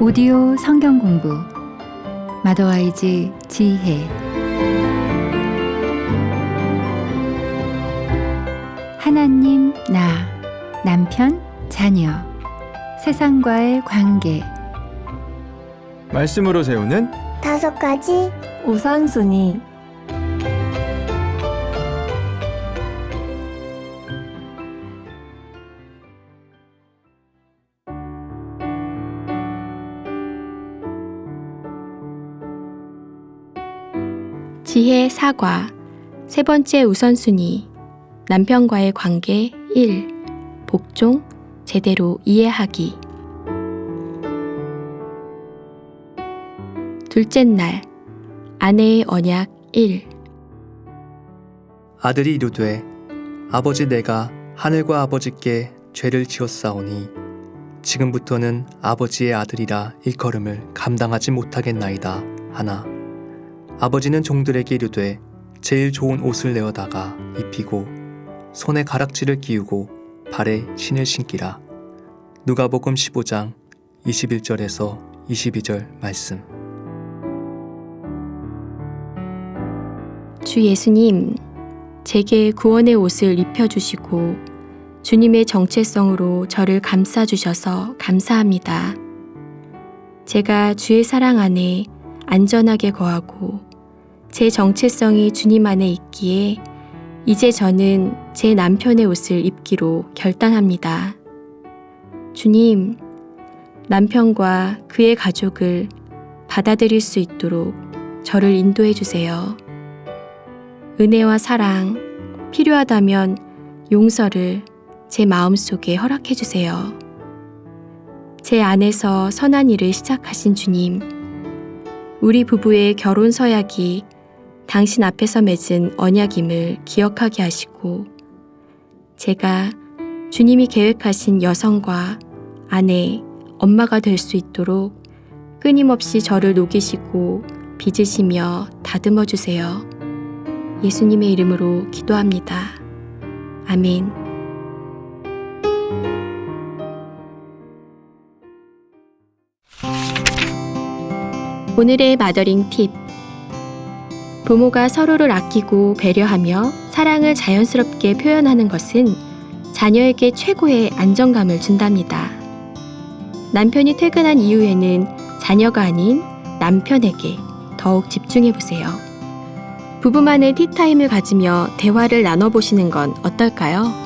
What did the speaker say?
오디오 성경 공부. 마더와이즈 지혜. 하나님 나 남편 자녀 세상과의 관계. 말씀으로 세우는 다섯 가지 우선순위 지혜 사과. 세 번째 우선순위. 남편과의 관계 1 복종 제대로 이해하기. 둘째 날. 아내의 언약 1 아들이 이르되 아버지 내가 하늘과 아버지께 죄를 지었사오니 지금부터는 아버지의 아들이라 일컬음을 감당하지 못하겠나이다 하나 아버지는 종들에게 이르되 제일 좋은 옷을 내어다가 입히고 손에 가락지를 끼우고 발에 신을 신기라 누가복음 15장 21절에서 22절 말씀 주 예수님 제게 구원의 옷을 입혀 주시고 주님의 정체성으로 저를 감싸 주셔서 감사합니다. 제가 주의 사랑 안에 안전하게 거하고 제 정체성이 주님 안에 있기에 이제 저는 제 남편의 옷을 입기로 결단합니다. 주님, 남편과 그의 가족을 받아들일 수 있도록 저를 인도해 주세요. 은혜와 사랑, 필요하다면 용서를 제 마음속에 허락해 주세요. 제 안에서 선한 일을 시작하신 주님, 우리 부부의 결혼 서약이 당신 앞에서 맺은 언약임을 기억하게 하시고, 제가 주님이 계획하신 여성과 아내, 엄마가 될 수 있도록 끊임없이 저를 녹이시고 빚으시며 다듬어 주세요. 예수님의 이름으로 기도합니다. 아멘. 오늘의 마더링 팁. 부모가 서로를 아끼고 배려하며 사랑을 자연스럽게 표현하는 것은 자녀에게 최고의 안정감을 준답니다. 남편이 퇴근한 이후에는 자녀가 아닌 남편에게 더욱 집중해 보세요. 부부만의 티타임을 가지며 대화를 나눠보시는 건 어떨까요?